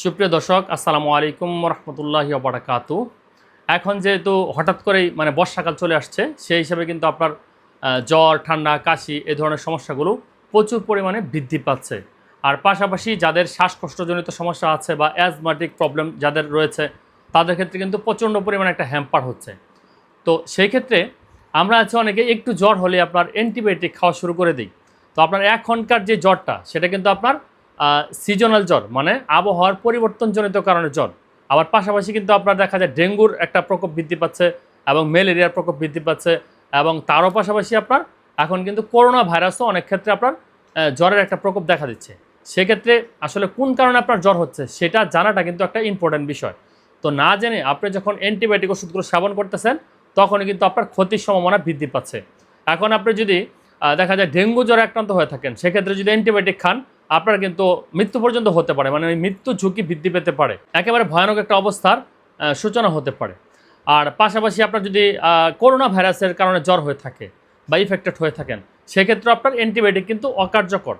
সুপ্রিয় দর্শক, আসসালামু আলাইকুম রহমতুল্লাহ বারাকাতু এখন যেহেতু হঠাৎ করেই মানে বর্ষাকাল চলে আসছে, সেই হিসাবে কিন্তু আপনার জ্বর, ঠান্ডা, কাশি এই ধরনের সমস্যাগুলো প্রচুর পরিমাণে বৃদ্ধি পাচ্ছে। আর পাশাপাশি যাদের শ্বাসকষ্টজনিত সমস্যা আছে বা অ্যাজমাটিক প্রবলেম যাদের রয়েছে, তাদের ক্ষেত্রে কিন্তু প্রচণ্ড পরিমাণে একটা হ্যাম্পার হচ্ছে। তো সেই ক্ষেত্রে আমরা আছে অনেকে একটু জ্বর হলে আপনার অ্যান্টিবায়োটিক খাওয়া শুরু করে দিই। তো আপনার এখনকার যে জ্বরটা, সেটা কিন্তু আপনার সিজনাল জ্বর মানে আবহাওয়ার পরিবর্তনজনিত কারণে জ্বর। আবার পাশাপাশি কিন্তু আপনার দেখা যায় ডেঙ্গুর একটা প্রকোপ বৃদ্ধি পাচ্ছে এবং ম্যালেরিয়ার প্রকোপ বৃদ্ধি পাচ্ছে এবং তারও পাশাপাশি আপনার এখন কিন্তু করোনা ভাইরাসও অনেক ক্ষেত্রে আপনার জ্বরের একটা প্রকোপ দেখা দিচ্ছে। সেক্ষেত্রে আসলে কোন কারণে আপনার জ্বর হচ্ছে সেটা জানাটা কিন্তু একটা ইম্পর্ট্যান্ট বিষয়। তো না জেনে আপনি যখন অ্যান্টিবায়োটিক ওষুধগুলো সেবন করতেছেন, তখনই কিন্তু আপনার ক্ষতির সম্ভাবনা বৃদ্ধি পাচ্ছে। এখন আপনি যদি দেখা যায় ডেঙ্গু জ্বরে আক্রান্ত হয়ে থাকেন, সেক্ষেত্রে যদি অ্যান্টিবায়োটিক খান আপনার কিন্তু মৃত্যু পর্যন্ত হতে পারে মানে ওই মৃত্যু ঝুঁকি বৃদ্ধি পেতে পারে। একেবারে ভয়ানক একটা অবস্থার সূচনা হতে পারে। আর পাশাপাশি আপনার যদি করোনা ভাইরাসের কারণে জ্বর হয়ে থাকে বা ইফেক্টেড হয়ে থাকেন, সেক্ষেত্রে আপনার অ্যান্টিবায়োটিক কিন্তু অকার্যকর।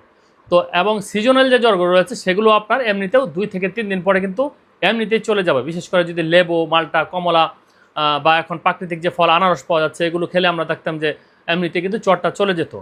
তো এবং সিজনাল যে জ্বরগুলো রয়েছে, সেগুলো আপনার এমনিতেও দুই থেকে তিন দিন পরে কিন্তু এমনিতেই চলে যাবে। বিশেষ করে যদি লেবু, মালটা, কমলা বা এখন প্রাকৃতিক যে ফল, আনারস পাওয়া যাচ্ছে, এগুলো খেলে আমরা দেখতাম যে এমনিতে কিন্তু জ্বরটা চলে যেত।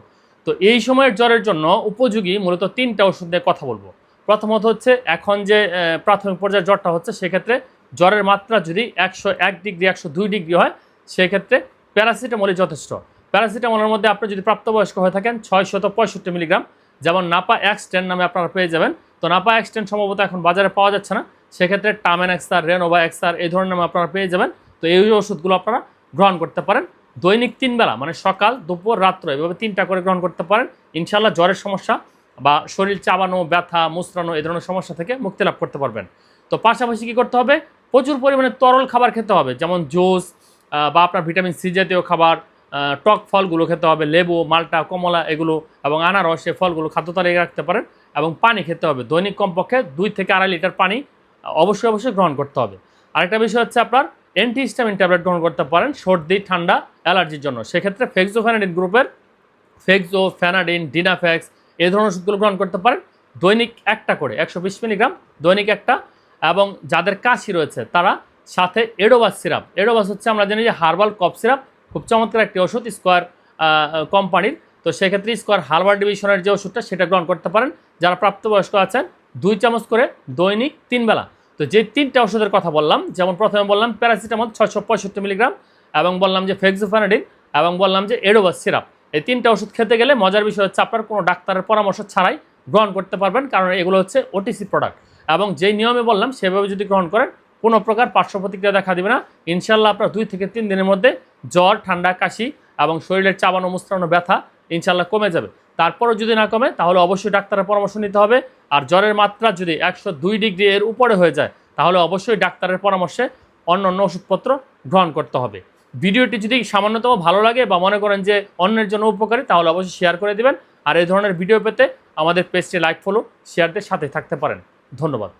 তো এই সময়ের জ্বরের জন্য উপযোগী মূলত তিনটা ওষুধ নিয়ে কথা বলব। প্রথমত হচ্ছে, এখন যে প্রাথমিক পর্যায়ে জ্বরটা হচ্ছে, সেক্ষেত্রে জ্বরের মাত্রা যদি একশো এক ডিগ্রি, একশো দুই ডিগ্রি হয়, সেক্ষেত্রে প্যারাসিটামলই যথেষ্ট। প্যারাসিটামলের মধ্যে আপনি যদি প্রাপ্তবয়স্ক হয়ে থাকেন, ছয়শত পঁয়ষট্টি মিলিগ্রাম, যেমন নাপা এক্স টেন নামে আপনারা পেয়ে যাবেন। তো নাপা এক্স টেন সম্ভবত এখন বাজারে পাওয়া যাচ্ছে না, সেক্ষেত্রে টামেন এক্সার, রেনোভা এক্সার, এই ধরনের নামে আপনারা পেয়ে যাবেন। তো এই ওষুধগুলো আপনারা গ্রহণ করতে পারেন। দৈনিক তিন বেলা মানে সকাল, দুপুর, রাত্র, এভাবে তিনটা করে গ্রহণ করতে পারেন। ইনশাল্লাহ জ্বরের সমস্যা বা শরীর চাবানো, ব্যথা মুচড়ানো এ ধরনের সমস্যা থেকে মুক্তি লাভ করতে পারবেন। তো পাশাপাশি কী করতে হবে? প্রচুর পরিমাণে তরল খাবার খেতে হবে, যেমন জুস বা আপনার ভিটামিন সি জাতীয় খাবার টক ফলগুলো খেতে হবে, লেবু, মালটা, কমলা এগুলো, এবং আনারস এই ফলগুলো খাদ্য তালিকায় রাখতে পারেন, এবং পানি খেতে হবে। দৈনিক কমপক্ষে দুই থেকে আড়াই লিটার পানি অবশ্যই অবশ্যই গ্রহণ করতে হবে। আরেকটা বিষয় হচ্ছে আপনার অ্যান্টিহিস্টামিন ট্যাবলেট গ্রহণ করতে পারেন সর্দি, ঠান্ডা, অ্যালার্জির জন্য। সেক্ষেত্রে ফেক্সোফ্যানাডিন গ্রুপের ফেক্সো ফ্যানাডিন ডিনাফ্যাক্স এই ধরনের ওষুধগুলো গ্রহণ করতে পারেন। দৈনিক একটা করে, একশো বিশ মিলিগ্রাম, দৈনিক একটা। এবং যাদের কাশি রয়েছে, তারা সাথে এডোবাস সিরাপ। এডোবাস হচ্ছে আমরা জানি যে হার্বাল কফ সিরাপ, খুব চমৎকার একটি ওষুধ, স্কোয়ার কোম্পানির। তো সেক্ষেত্রে স্কোয়ার হার্বাল ডিভিশনের যে ওষুধটা, সেটা গ্রহণ করতে পারেন। যারা প্রাপ্তবয়স্ক আছেন, দুই চামচ করে দৈনিক তিন বেলা। তো যে তিনটা ওষুধের কথা বললাম, যেমন প্রথমে বললাম প্যারাসিটামল ছয়শো পঁয়ষট্টি মিলিগ্রাম এবং বললাম যে ফেক্সোফ্যানাডিন এবং বললাম যে এডোবাস সিরাপ। এই তিনটা ওষুধ খেতে গেলে মজার বিষয় হচ্ছে আপনার কোনো ডাক্তারের পরামর্শ ছাড়াই গ্রহণ করতে পারবেন, কারণ এগুলো হচ্ছে ওটিসি প্রোডাক্ট এবং যেই নিয়মে বললাম সেভাবে যদি গ্রহণ করেন, কোনো প্রকার পার্শ্ব প্রতিক্রিয়া দেখা দিবে না। ইনশাল্লাহ আপনার দুই থেকে তিন দিনের মধ্যে জ্বর, ঠান্ডা, কাশি এবং শরীরের চাবানো মুস্তানো ব্যথা ইনশাল্লাহ কমে যাবে। তারপরও যদি না কমে, তাহলে অবশ্যই ডাক্তারের পরামর্শ নিতে হবে। আর জ্বরের মাত্রা যদি একশো দুই ডিগ্রি এর উপরে হয়ে যায়, তাহলে অবশ্যই ডাক্তারের পরামর্শে অন্য অন্য ওষুধপত্র গ্রহণ করতে হবে। ভিডিওটি যদি সামান্যতম ভালো লাগে বা মনে করেন যে অন্যের জন্য উপকারী, তাহলে অবশ্যই শেয়ার করে দেবেন। আর এই ধরনের ভিডিও পেতে আমাদের পেজটি লাইক ফলো শেয়ারদের সাথে থাকতে পারেন। ধন্যবাদ।